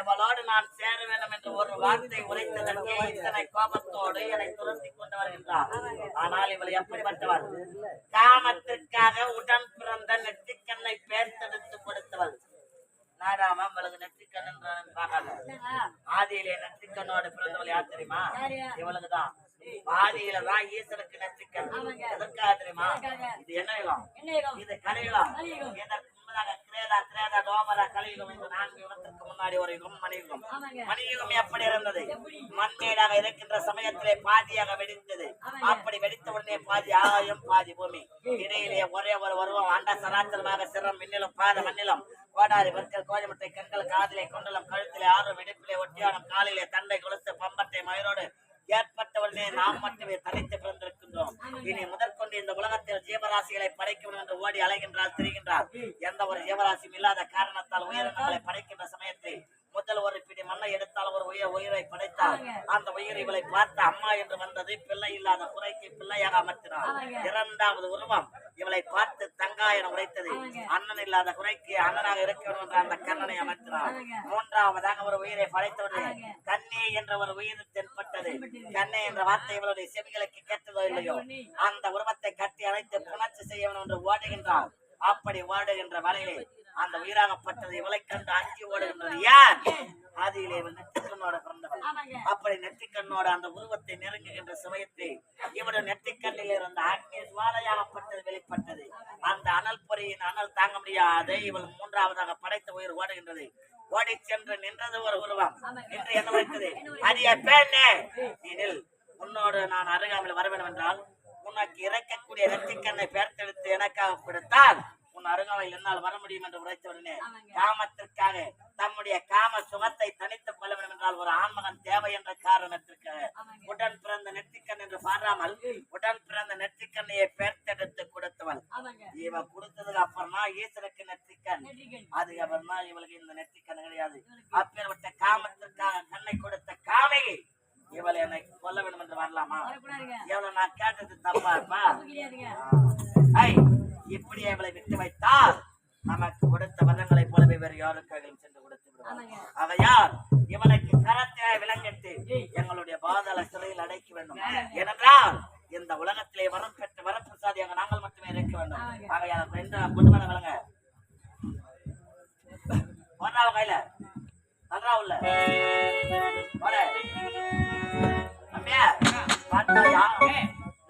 எவளோடு நான் சேர வேண்டும் என்று ஒரு வார்த்தை உரைத்ததற்கே இத்தனை கோபத்தோடு என்னை துரத்தி கொண்டு வருகின்றார். ஆனால் இவள் எப்படிப்பட்டவள்? காமத்திற்காக உடன் பிறந்த நெற்றிக்கண்ணை பேர்த்தெடுத்து கொடுத்தவள். நாடாம இவளுக்கு நெற்றிக்கண் என்று பார்க்காத என்னங்க ஆதியிலே நெற்றிக்கண்ணோடு பிறந்தவள் யார் தெரியுமா? யாரு இவளுக்கு தான் ஈஸ்வருக்கு நெற்றிக்கண் ஆமாங்க. எதற்காக தெரியுமா எதற்காக? இது என்ன யுகம் என்ன யுகம்? இது கலியுகம் கலியுகம். இதற்கு முன்னதாக கிரேதா திரேதா தோமரா கலியுகம் இந்த நான்கு யுகத்திற்கு முன்னாடி ஒரு யுகம் மணியுகம் ஆமாங்க மணியுகம் எப்படி இருந்தது எப்படி? மண்மேடாக இருக்கின்ற சமயத்திலே பாதியாக வெடித்தது. அப்படி வெடித்த உடனே பாதி ஆகாயம் பாதி பூமி இடையிலே ஒரே ஒரு உருவம் அண்ட சராச்சரமாக சிரம் மின்னிலும் பாத மண்ணிலும் கோடாரி வர்க்கல் கோஜமட்டை கண்கள் காதிலே கொண்டலம் கழுத்திலே ஆறும் இடுப்பிலே ஒட்டியானம் காலிலே தண்டை கொளுத்து பம்பட்டை மயிரோடு ஏற்பட்டவர்களே நாம் மட்டுமே தலைத்து பிறந்திருக்கின்றோம். இனி முதற்கொண்டு இந்த உலகத்தில் ஜீவராசிகளை படைக்க என்று ஓடி அலைகின்றார் திரிகின்றார் எந்த ஒரு ஜீவராசியும் இல்லாத காரணத்தால் உயிரினங்களை படைக்கின்ற சமயத்தில் முதல் ஒரு பிடி மண்ணை எடுத்தால் ஒரு உயிர் உயிரை படைத்தார் அந்த உயிர் இவளை பார்த்த அம்மா என்று வந்தது பிள்ளை இல்லாத குறைக்கு பிள்ளையாக அமர்த்தினார் இரண்டாவது உருவம் இவளை பார்த்து தங்கா என உரைத்தது அண்ணன் இல்லாத குறைக்கு அண்ணனாக இருக்க வேண்டும் என்ற அந்த கண்ணனை அமர்த்தினார் மூன்றாவதாக ஒரு உயிரை படைத்தவுடனே கண்ணே என்ற ஒரு உயிர் தென்பட்டது. கண்ணே என்ற வார்த்தை இவளுடைய செவிகளுக்கு கேட்டதோ இல்லையோ? அந்த உருவத்தை கட்டி அணைத்து புணர்ச்சி செய்ய வேண்டும் என்று ஓடுகின்றார் அப்படி ஓடுகின்ற வலையிலே அந்த உயிராகப்பட்டது இவளை கண்டு அஞ்சி ஓடுகின்றது யார்? ஆதியிலே நெற்றிக்கண்ணோட பிறந்தவள். அப்படி நெற்றிக்கண்ணோட அந்த உருவத்தை நெருங்குகின்ற சமயத்தை இவருடைய நெற்றிக்கண்ணில் இருந்த அக்னி சுவாலையாகப்பட்டது வெளிப்பட்டது. அந்த அனல் பொறியின் அனல் தாங்க முடியாத இவள் மூன்றாவதாக படைத்த உயிர் ஓடுகின்றது. ஓடி சென்று நின்றது ஒரு உருவம். என்று என்ன வைத்தது அடிய பெண்ணே! நில் உன்னோடு நான் அருகாமையில் வர வேண்டும் என்றால் உனக்கு இறக்கக்கூடிய நெற்றிக்கண்ணை பெயர்த்தெடுத்து எனக்காக கொடுத்தால் உன் அருகாமையில் என்னால் வர முடியும் என்று உரைத்த உடனே காமத்திற்காக தம்முடைய காம சுகத்தை தனித்துக் கொள்ள வேண்டும் என்றால் ஒரு ஆண்மகன் தேவை என்ற காரணத்திற்காக. உடன் பிறந்த நெற்றிக்கண் என்று பாராமல் உடன் பிறந்த நெற்றிக்கண்ணையை பெயர்த்தெடுத்து கொடுத்தவள். இவ கொடுத்ததுக்கு அப்புறமா ஈஸ்வருக்கு நெற்றிக்கண். நெற்றிக்கண். அதுக்கு அப்புறமா இவளுக்கு இந்த நெற்றிக்கண் கிடையாது. அப்பேற்பட்ட காமத்திற்காக கண்ணை கொடுத்த காமையை இவள் என்னை கொல்ல வேண்டும் என்று வரலாமா? இவளை நான் கேட்டது தப்பா இருப்பா? ஐ இப்படியே இவளை விட்டு வைத்தால் நமக்கு கொடுத்த வல்லங்களைப் போலவே வேறு யாருக்காகவும் சென்று கொடுத்து விடுவார் ஆகையால் இவனுக்கு கரத்தை விலங்கிட்டு எங்களுடைய பாதாள சிறையில் அடைக்க வேண்டும். ஏனென்றால் இந்த உலகத்திலே வரம் பெற்ற வரப்பிரசாதியாக நாங்கள் மட்டுமே இருக்க வேண்டும். ஆகையால் ரெண்டு கொண்டு வர விலங்க போடுறாவ கையில. தல்றா உள்ள.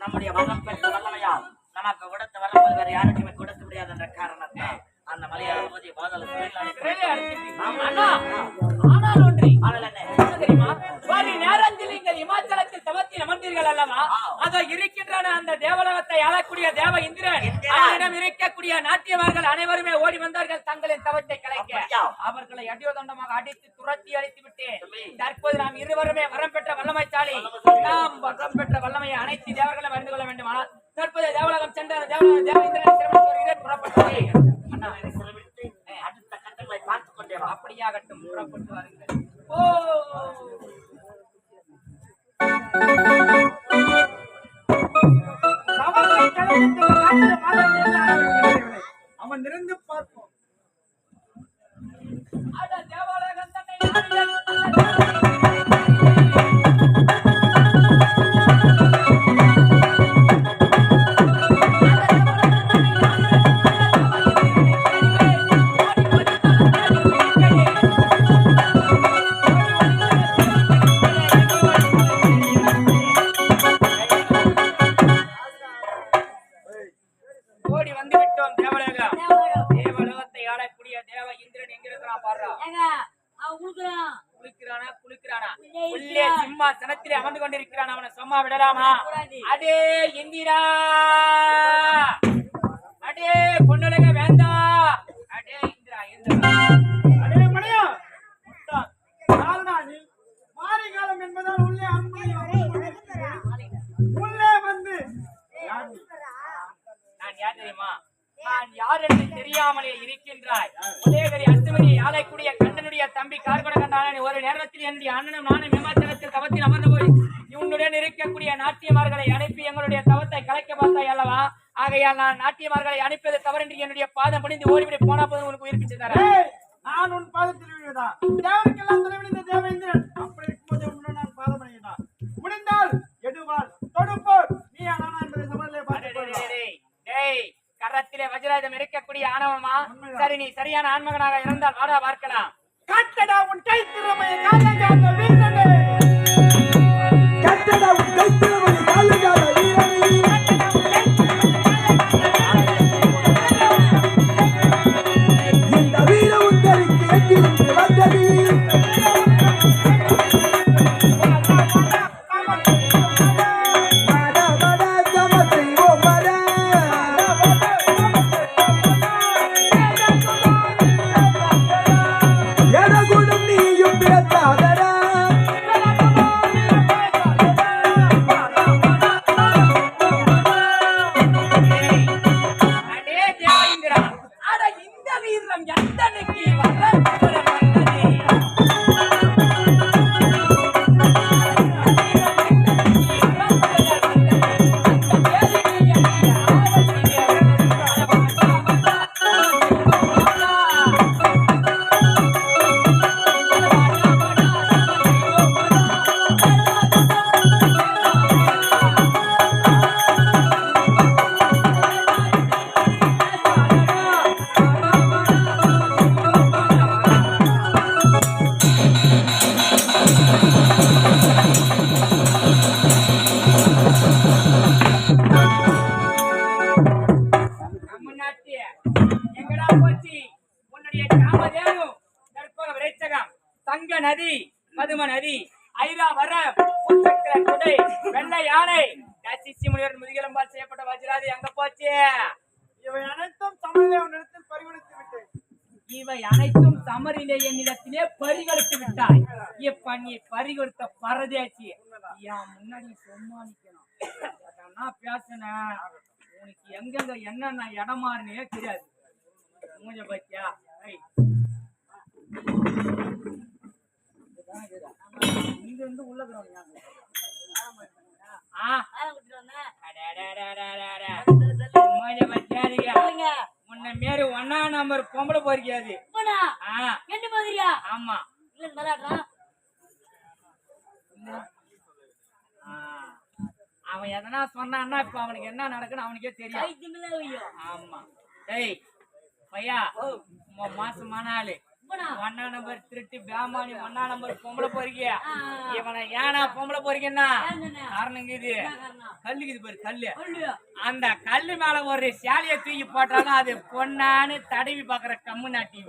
நம்முடைய வரம் பெற்ற வல்லமையால் நமக்கு கொடுத்த வரம் வேறு யாருக்குமே கொடுக்க முடியாது என்ற காரணத்தால் அந்த மலையாள. ஆனால் ஒன்றை. ஆனால் என்ன? தெரியுமா? நேரத்தில் நீங்கள் இமாச்சலத்தில் தவத்தில் அமர்ந்தீர்கள் அல்லவா? அதோ இருக்கின்றன அந்த தேவலோகத்தை ஆளக்கூடிய தேவ இந்திரன். அவரிடம் இருக்கக்கூடிய நாட்டியவர்கள் அனைவருமே ஓடி வந்தார்கள் தங்களின் தவத்தை கலைக்க? அவர்களை அடியோதண்டமாக அடித்து துரத்தி அடித்து தம்பி. தற்போது நாம் இருவருமே வரம் பெற்ற வல்லமைத்தாளி நாம் வரம் பெற்ற வல்லமையை அனைத்து தேவர்களும் அறிந்து கொள்ள வேண்டுமானால் தற்போது தேவலோகம் சென்ற அந்த தேவ தேவ இந்திரனை சிரமத்துக்கு வருகிறேன் புறப்பட்டு அடுத்த கட்டங்களை பார்த்துக் கொண்டே அப்படியாகட்டும் புறப்பட்டு வாருங்கள். ஓ! குளிக்கிறானா குளிக்கிறானா? உள்ளே. சிம்மாசனத்திலே அமர்ந்து கொண்டிருக்கிறான் அவனை சும்மா விடலாமா. அடே இந்திரா! அடே பொண்ணுலக வேண்டாம் அடே இந்திரா இந்திரா! அடே மணியா முட்டாள். காரணா நீ மாரி காலம் என்பதால் உள்ளே அன்பை உள்ளே வந்து? நான் யார் தெரியுமா? நான் யார் என்று தெரியாமலே இருக்கின்றாய். உதயகரி அத்துமதி ஆலைக்கூடிய கண்ணனுடைய தம்பி கார்கொட கண்டான ஒரு நேரத்தில் என்னுடைய அண்ணனும் நானும் விமர்சனத்தில் தவத்தில் அமர்ந்து போய் இவனுடன் இருக்கக்கூடிய நாட்டியமார்களை அனுப்பி எங்களுடைய தவத்தை கலைக்க பார்த்தாய் அல்லவா? ஆகையால் நான் நாட்டியமார்களை அனுப்பியது தவறென்று என்னுடைய பாதம் பணிந்து ஓடிவிட்டு போனா போது உனக்கு உயிர்ப்பிச்சு தரேன். நான் உன் பாதத்தில் விழுவதா? தேவனுக்கெல்லாம் தலைவலிந்த தேவேந்திரன் கரத்திலே வஜ்ராயுதம் இருக்கக்கூடிய ஆணவமா. சரி நீ சரியான ஆண்மகனாக இருந்தால் வாடா பார்க்கலாம் காட்டடா உன் கை திறமையை வீரனே. கட்டட உன் கைத்திறமை காலங்கால முன்னாடி நான் பேசினேன். உனக்கு எங்கெங்க என்னென்ன இடமாறுனே தெரியாது. மூஞ்ச பத்தியா? இங்க இருந்து உள்ள இருக்கிறவங்க மாரி ஒன்னா நம்பர் பொம்பளை போறிக்காது மாதிரியா? ஆமா இல்ல, விளையாடுறான். அவன் எதனா சொன்னான்னா இப்ப அவனுக்கு என்ன நடக்குன்னு அவனுக்கே தெரியும். ஆமா டேய் பையா மாசமான ஆளு? ஒன்னா நம்பர் திருட்டு பேமானி ஒன்னா நம்பர் பொம்பளை பொறிக்கிய ஆ. இவனை ஏனா பொம்பளை சொன்ன? காரணம் இது? கல்லுக்குது பாரு கல்லு. அந்த கல்லு மேல ஒரு சேலைய தூக்கி போட்டாலும் அது பொண்ணான்னு தடவி பாக்குற கம்மு நாட்டி.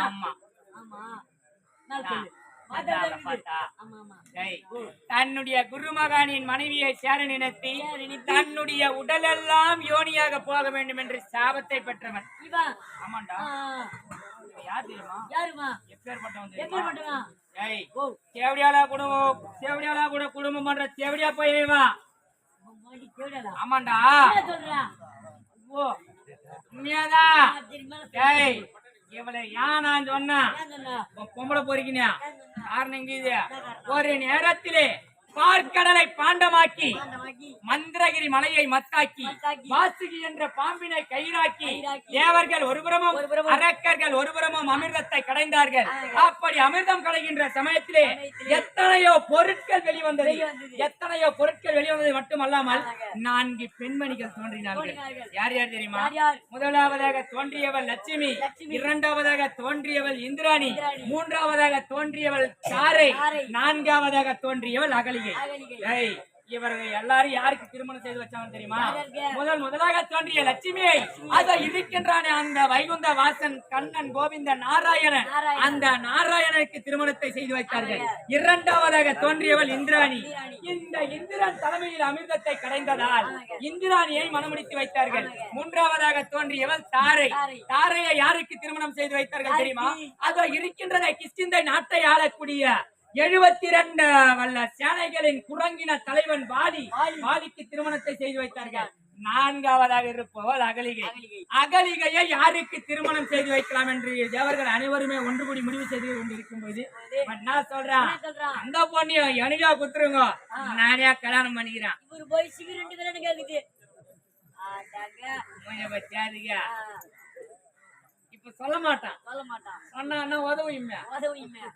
ஆமா ஆமா. தன்னுடைய குருமகானின் மனைவியை சேர நினைத்து தன்னுடைய உடலெல்லாம் யோனியாக போக வேண்டும் என்று சாபத்தை பெற்றவன். இவன். ஆமாண்டா. யார் தெரியுமா? யாருமா? எப்பேற்பட்டவன்? டேய் தேவடியாலா குடும்பம் தேவடியாலா கூட குடும்பம் பண்ற கேடலா. ஆமாண்டா. என்ன சொல்றா? ஓ உண்மையாதான் ஆ, இவளை ஏன் நான் சொன்னேன்? பொம்பளை பொறுக்கினியா? காரணம் இது. ஒரு நேரத்திலே பார்க்கடலை பாண்டமாக்கி. மந்திரகிரி மலையை மத்தாக்கி. வாசுகி என்ற பாம்பினை கயிறாக்கி. தேவர்கள் ஒருபுறமும். அரக்கர்கள் ஒருபுறமும் அமிர்தத்தை கடைந்தார்கள். அப்படி அமிர்தம் கடைகின்ற சமயத்திலே எத்தனையோ பொருட்கள் வெளிவந்தது. எத்தனையோ பொருட்கள் வெளிவந்தது மட்டுமல்லாமல். நான்கு பெண்மணிகள் தோன்றினார்கள். யார் யார் தெரியுமா? முதலாவதாக தோன்றியவள் லட்சுமி. இரண்டாவதாக தோன்றியவள் இந்திராணி. மூன்றாவதாக தோன்றியவள் தாரை தாரை. நான்காவதாக தோன்றியவள் அகலிகை அகலிகை. இவர்கள் எல்லாரும் யாருக்கு திருமணம் செய்து வச்சாங்க தெரியுமா? முதல் முதலாக தோன்றிய லட்சுமியை அதை இருக்கின்றானே அந்த வைகுந்த வாசன் கண்ணன் கோவிந்த நாராயணன். அந்த நாராயணனுக்கு திருமணத்தை செய்து வைத்தார்கள். இரண்டாவதாக தோன்றியவள் இந்திராணி. இந்த இந்திரன் தலைமையில் அமிர்தத்தை கடைந்ததால் இந்திராணியை மணமுடித்து வைத்தார்கள். மூன்றாவதாக தோன்றியவள் தாரை. தாரை. தாரையை யாருக்கு திருமணம் செய்து வைத்தார்கள் தெரியுமா? அதோ இருக்கின்றன கிஷ்கிந்தை நாட்டை ஆளக்கூடிய எழுபத்தி இரண்டு வல்ல சேனைகளின் குரங்கின தலைவன் வாலி. வாலிக்கு திருமணத்தை செய்து வைத்தார்கள். நான்காவதாக இருப்பவள் அகலிகை. அகலிகை. அகலிகையை யாருக்கு திருமணம் செய்து வைக்கலாம் என்று தேவர்கள் அனைவருமே ஒன்று கூடி முடிவு செய்து கொண்டிருக்கும் போது நான் சொல்றான்? அந்த பொண்ணையும் எனக்கா குத்துருங்க. நானே கல்யாணம் பண்ணிக்கிறேன். இவரு போய் சிகரெட் ரெண்டு பேரும் கேக்குது இப்ப சொல்ல மாட்டான். சொல்ல மாட்டான். சொன்னா உதவுமே உதவியுமே என்ன சொல்லு என்ன சொல்லுங்க ஏய்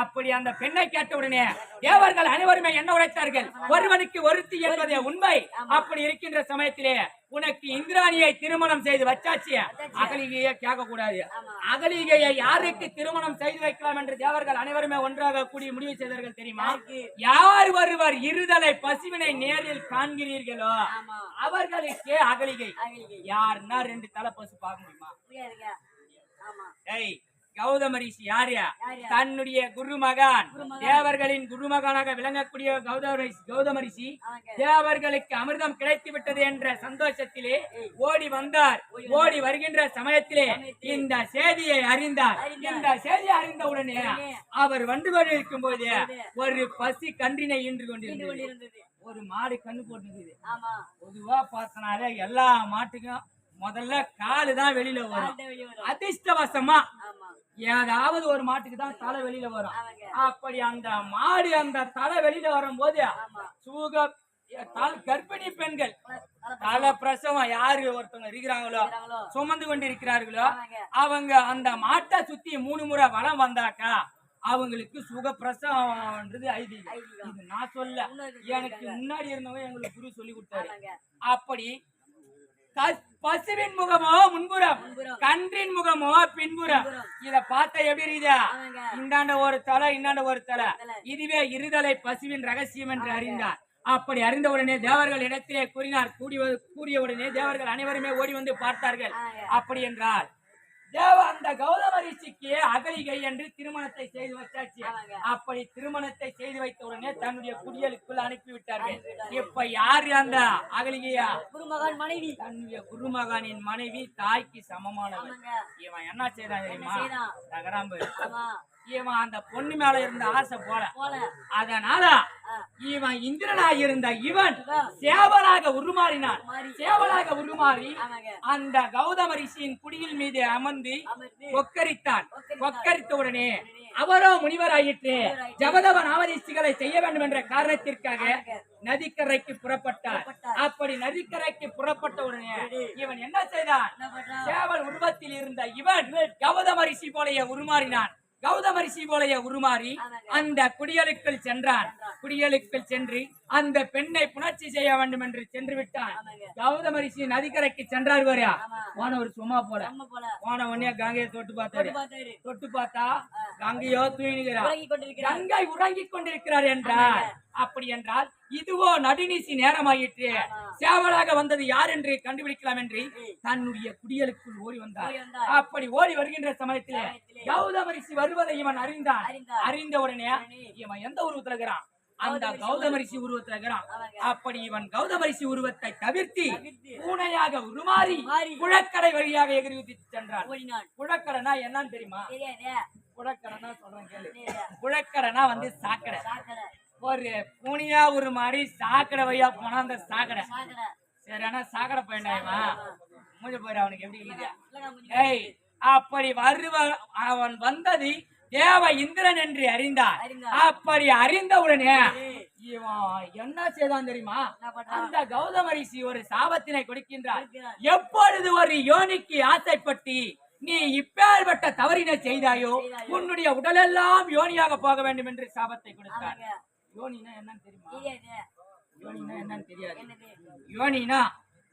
அப்படி அந்த பெண்ணை கேட்ட உடனே தேவர்கள் அனைவருமே என்ன உரைத்தார்கள்? ஒருவனுக்கு ஒருத்தி என்பதே உண்மை. அப்படி இருக்கின்ற சமயத்திலே உனக்கு இந்திராணியை திருமணம் செய்து வச்சாச்சு. அகலிகையை கேட்க கூடாது அகலிகையை யாருக்கு திருமணம் செய்து வைக்கலாம் என்று தேவர்கள் அனைவருமே ஒன்றாக கூடி முடிவு செய்தார்கள் தெரியுமா? யார் ஒருவர் இருதலை பசுவினை நேரில் காண்கிறீர்களோ அவர்களுக்கே அகலிகை. அகலிகை. யாருன்னா ரெண்டு தலை பசு பார்க்க முடியுமா? புரியாதுங்க ஆமா ஏய் கௌதம ரிஷி யார் யா? யார் யா? தன்னுடைய குருமகான். தேவர்களின் குருமகானாக விளங்கக்கூடிய கௌதம ரிஷி கௌதம ரிஷி ஆமாங்க. தேவர்களுக்கு அமிர்தம் கிடைத்து விட்டது என்ற சந்தோஷத்திலே ஓடி வந்தார். ஓடி வருகின்ற சமயத்திலே இந்த செய்தியை அறிந்தார். இந்த செய்தியை அறிந்த உடனே அவர் வந்து கொண்டிருக்கும் போது ஒரு பசி கன்றினை நின்று கொண்டிருந்தது. ஒரு மாடு கண்ணு போட்டுருக்குது பொதுவா பார்த்தனாலே எல்லா மாட்டுக்கும் முதல்ல காலு தான் வெளியில வரும். அதிர்ஷ்டவசமா ஏதாவது ஒரு மாட்டுக்கு தான் தலை வெளியில வரும். அப்படி அந்த மாடு அந்த தலை வெளியில வரும்போது சூக கர்ப்பிணி பெண்கள் தலை பிரசவம் யாரு ஒருத்தவங்க இருக்கிறாங்களோ. சுமந்து கொண்டு இருக்கிறார்களோ. அவங்க அந்த மாட்டை சுத்தி மூணு முறை வளம் வந்தாக்கா அவங்களுக்கு சுக பிரசவம்ன்றது ஐதீகம். இது நான் சொல்ல எனக்கு முன்னாடி இருந்தவங்க எங்களுக்கு குரு சொல்லி கொடுத்தாரு. அப்படி பசுவின் முகமோ முன்புறம். கன்றின் முகமோ பின்புறம். இத பார்த்தா எப்படி ஆமாங்க. இந்தாண்ட ஒரு தலை இந்தாண்ட ஒரு தலை. இதுவே இருதலை பசுவின் ரகசியம் என்று அறிந்தார் அப்படி அறிந்த உடனே தேவர்கள் இடத்திலே கூறினார் கூடி வ- கூறிய உடனே தேவர்கள் அனைவருமே ஓடி வந்து பார்த்தார்கள். அப்படி என்றால் தேவ அந்த கௌதம ரிஷிக்கு அகலிகை என்று திருமணத்தை செய்து வச்சாச்சு. அப்படி திருமணத்தை செய்து வைத்த உடனே தன்னுடைய குடியலுக்குள் அனுப்பி விட்டார்கள். இப்ப யாரு அந்த அகலிகையா? குருமகன் மனைவி. தன்னுடைய குருமகானின் மனைவி தாய்க்கு சமமானவன் இவன் என்ன செய்தான் தெரியுமா? தகராம்பு. இவன் அந்த பொண்ணு மேல இருந்த ஆசை போல அதனால. இவன் இந்திரனாக இருந்த இவன். சேவலாக உருமாறினான் மாறி. சேவலாக உருமாறி அந்த கௌதம ரிஷியின் குடியில் மீது அமர்ந்து கொக்கரித்தான். கொக்கரித்த உடனே அவரோ முனிவராயிற்று முனிவராயிற்று. ஜபதவ நாமதீஷ்டிகளை செய்ய வேண்டும் என்ற காரணத்திற்காக. நதிக்கரைக்கு புறப்பட்டார். அப்படி நதிக்கரைக்கு புறப்பட்ட உடனே இவன் என்ன செய்தான் சேவல் உருவத்தில் இருந்த இவன் கௌதம ரிஷி போலைய உருமாறினான் கௌதம ரிஷி போலைய உருமாறி. அந்த குடியலுக்குள் சென்றான். குடியலுக்குள் சென்று அந்த பெண்ணை புணர்ச்சி செய்ய வேண்டும் என்று சென்று விட்டான். ஆமாங்க. கௌதம ரிஷி நதிக்கரைக்கு சென்றார் வரையா. போனவர் சும்மா போல. போன உடனே கங்கையை தொட்டு பார்த்தாரு. தொட்டு பார்த்தா கங்கையோ தூயினுகிறார் கங்கை உறங்கிக் கொண்டிருக்கிறார் என்றார் அப்படி என்றால் இதுவோ நடுநீசி நேரமாயிற்று. சேவலாக வந்தது யார் என்று கண்டுபிடிக்கலாம் என்று தன்னுடைய குடியலுக்குள் ஓடி வந்தார். அப்படி ஓடி வருகின்ற சமயத்திலே சமயத்திலே கௌதம ரிஷி வருவதை இவன் அறிந்தான். அறிந்த உடனே இவன் எந்த உருவத்துல இருக்கிறான் அந்த கௌதம ரிஷி உருவத்துல இருக்கிறான். அப்படி இவன் கௌதம ரிஷி உருவத்தை தவிர்த்து பூனையாக உருமாறி மாறி குழக்கடை வழியாக எகிரி சென்றான். குழக்கடைனா என்னன்னு தெரியுமா? குழக்கடைனா சொல்றேன் கேளு. தெரியாதே குழக்கடைனா வந்து சாக்கடை. ஒரு பூனியா ஒரு மாதிரி சாக்கடை வழியா போனா அந்த சாக்கடை. சரி ஆனா சாக்கடை பையனாயமா மூஞ்ச போயிரு அவனுக்கு எப்படி ஏய் அப்படி வருவ அவன் வந்தது தேவ இந்திரன் என்று அறிந்தார். அப்படி அறிந்தவுடனே இவன் என்ன செய்தான் தெரியுமா? அந்த கௌதம ரிஷி ஒரு சாபத்தினை கொடுக்கின்றார். எப்பொழுது ஒரு யோனிக்கு ஆசைப்பட்டு நீ இப்பேற்பட்ட தவறினை செய்தாயோ. உன்னுடைய உடலெல்லாம் யோனியாக போக வேண்டும் என்று சாபத்தை கொடுத்தார். யோனினா என்னன்னு தெரியுமா? யோனினா என்னன்னு தெரியாது. யோனினா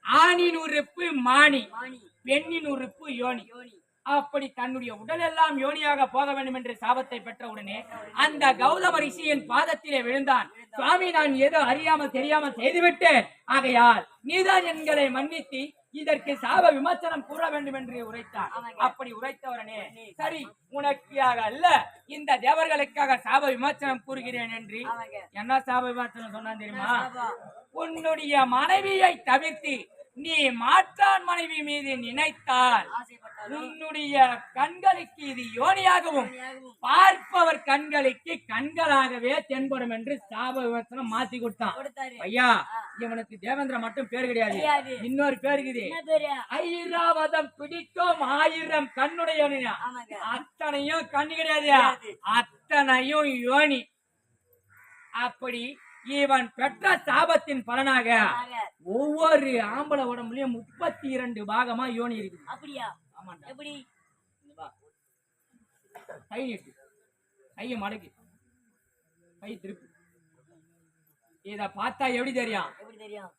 ஆணின் உறுப்பு மாணி பெண்ணின் உறுப்பு யோனி. யோனி. அப்படி தன்னுடைய உடல் எல்லாம் யோனியாக போக வேண்டும் என்று சாபத்தை பெற்ற உடனே அந்த கௌதம ரிஷியின் பாதத்திலே விழுந்தான். சுவாமி நான் ஏதோ அறியாமல் தெரியாமல் செய்துவிட்டேன். ஆகையால் நீதான் எங்களை மன்னித்து இதற்கு சாப விமர்சனம் கூற வேண்டும் என்று உரைத்தார். அப்படி உரைத்தவரனே சரி உனக்காக அல்ல இந்த தேவர்களுக்காக சாப விமர்சனம் கூறுகிறேன் என்று என்ன சாப விமர்சனம் சொன்னான் தெரியுமா. உன்னுடைய மனைவியை தவிர்த்து நீ மாற்றான் மனைவி மீது நினைத்தால் உன்னுடைய கண்களுக்கு இது யோனியாகவும். பார்ப்பவர் கண்களுக்கு கண்களாகவே தென்படும் என்று சாப விமர்சனம் மாத்தி கொடுத்தான். ஐயா இவனுக்கு தேவேந்திர மட்டும் பேர் கிடையாது. இன்னொரு பேர் இருக்குது. ஐராவதம் பிடிக்கும் ஆயிரம் கண்ணுடைய அத்தனையும் கண்ணு கிடையாது. அத்தனையும் யோனி. அப்படி இவன் பெற்ற சாபத்தின் பலனாக ஒவ்வொரு ஆம்பளை உடம்புலயும் முப்பத்தி இரண்டு பாகமா யோனி இருக்கு அப்படியா? ஆமாண்டா. எப்படி. கை நீட்டு. கையை மடக்கி. கை திருப்பி. இத பார்த்தா எப்படி தெரியும்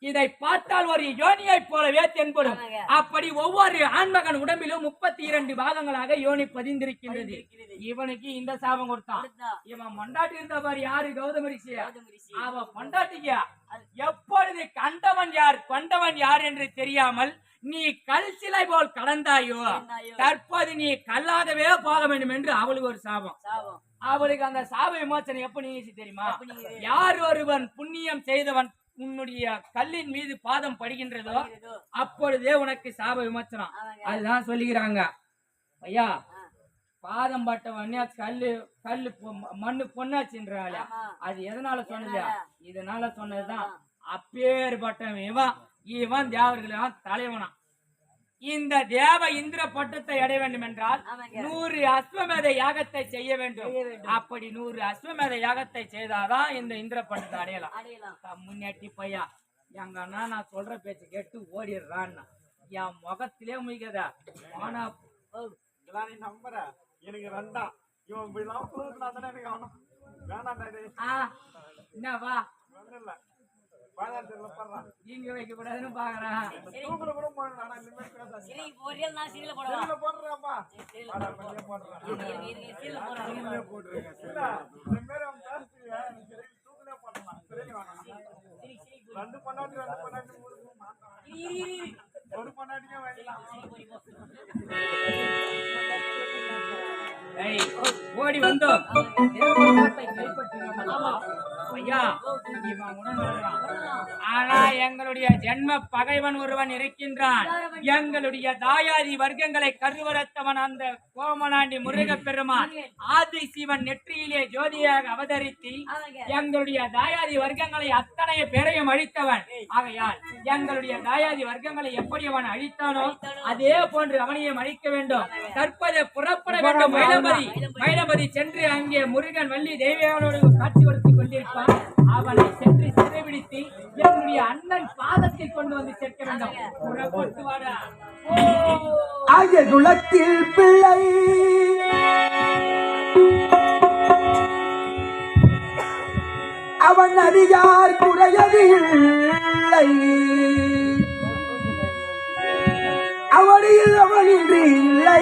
இதை பார்த்தால் ஒரு யோனியை போலவே தென்படும். அப்படி ஒவ்வொரு ஆண்மகன் உடம்பிலும் முப்பத்தி இரண்டு பாகங்களாக யோனி பதிந்திருக்கின்றது பதிந்திருக்கிறது. இவனுக்கு இந்த சாபம் கொடுத்தான் கொடுத்தா. இவன் மண்டாட்டி இருந்த பாரு யாரு கௌதம ரிஷி கௌதம ரிஷி. அவ பொண்டாட்டிக்க எப்பொழுது கண்டவன் யார் கொண்டவன் யார் என்று தெரியாமல் நீ கல் சிலை போல் கடந்தாயோ. தற்போது நீ கல்லாகவே போக வேண்டும் என்று அவளுக்கு ஒரு சாபம் அவளுக்கு அந்த சாப விமோசனம் எப்ப நீங்கி தெரியுமா? யார் ஒருவன் புண்ணியம் செய்தவன் உன்னுடைய கல்லின் மீது பாதம் படுகின்றதோ. அப்பொழுதே உனக்கு சாப விமோசனம். அதுதான் சொல்லிக்கிறாங்க ஐயா. பாதம் பட்டவனே கல்லு கல்லு மண்ணு பொண்ணாச்சுன்றால ஆமா. அது எதனால சொன்னது? இதனால சொன்னதுதான் அப்பேற்பட்டவன் இவன் இவன் தேவர்களாம் தலைவனா இந்த தேவ இந்திர பட்டத்தை அடைய வேண்டும் என்றால். நூறு அஸ்வமேத யாகத்தை செய்ய வேண்டும். வேண்டும். அப்படி நூறு அஸ்வமேத யாகத்தை செய்தாதான் இந்த இந்திர பட்டத்தை அடையலாம். அடையலாம். முன்னாடி பையா எங்க அண்ணா நான் சொல்ற பேச்சு கேட்டு ஓடிடுறான்னா. என் முகத்திலே முடிக்காத ஆனா நம்புற. எனக்கு ரெண்டா. இவன் இப்படி எல்லாம் சொல்லுறதுனா தானே எனக்கு அவனும் வேணாண்டா இது. ஆ என்ன வா. ஒண்ணும் இல்ல. நீங்க வைக்க கூடாதுன்னு பாக்குறேன். தூக்குல கூட பேசாது. போறியா நான் போடலாம் போடுறான். போடுறேன் இல்ல. இந்த மாதிரி அவன் பேசுறியா தூக்குலே போடலாம். வேணாம். ரெண்டு பொண்டாட்டி ரெண்டு பொண்டாட்டி. ஒரு பொண்டாட்டியே வாங்கிக்கலாம் ஏய், ஓடி வந்தோம்? ஐயா இவன். ஆனா எங்களுடைய ஜென்ம பகைவன் ஒருவன் இருக்கின்றான். எங்களுடைய தாயாதி வர்க்கங்களை கருவரத்தவன் அந்த கோமலாண்டி முருகப் பெருமான் ஆதி சிவன் நெற்றியிலே ஜோதியாக அவதரித்து. எங்களுடைய தாயாதி வர்க்கங்களை அத்தனை பேரையும் அழித்தவன். ஆகையால் எங்களுடைய தாயாதி வர்க்கங்களை எப்படி அவன் அழித்தானோ அதே போன்று அவனையும் அழிக்க வேண்டும். தற்போது புறப்பட வேண்டும். மயிலபதி மயிலபதி சென்று அங்கே முருகன் வள்ளி தெய்வங்களோடு காட்சி கொடுத்துக் கொண்டிருப்பான் அவனை சென்று சிறைபிடித்து என்னுடைய அண்ணன் பாதத்தில் கொண்டு வந்து சேர்க்க வேண்டும். ஆகிய குலத்தில் பிள்ளை. அவன் அடியார் குறையது இல்லை. அவனில் அவனின்றி இல்லை.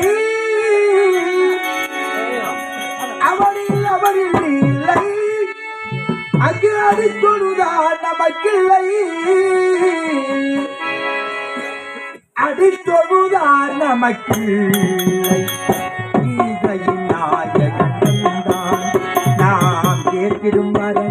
அங்கு அது தொழுதான் நமக்கில்லை அடித்தொழுதான் நமக்கு கீதையின் நாயகன் வந்தான். நாம் கேட்கிடும் வர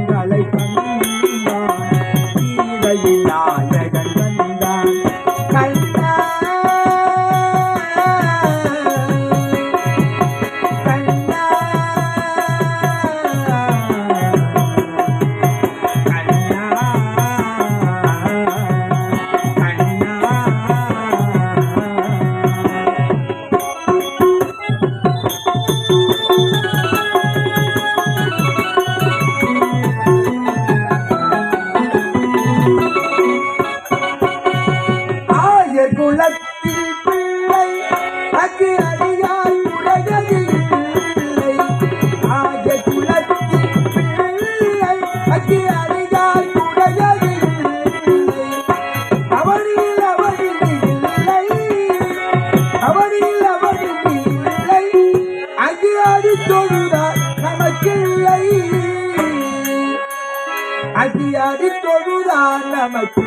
நமக்கு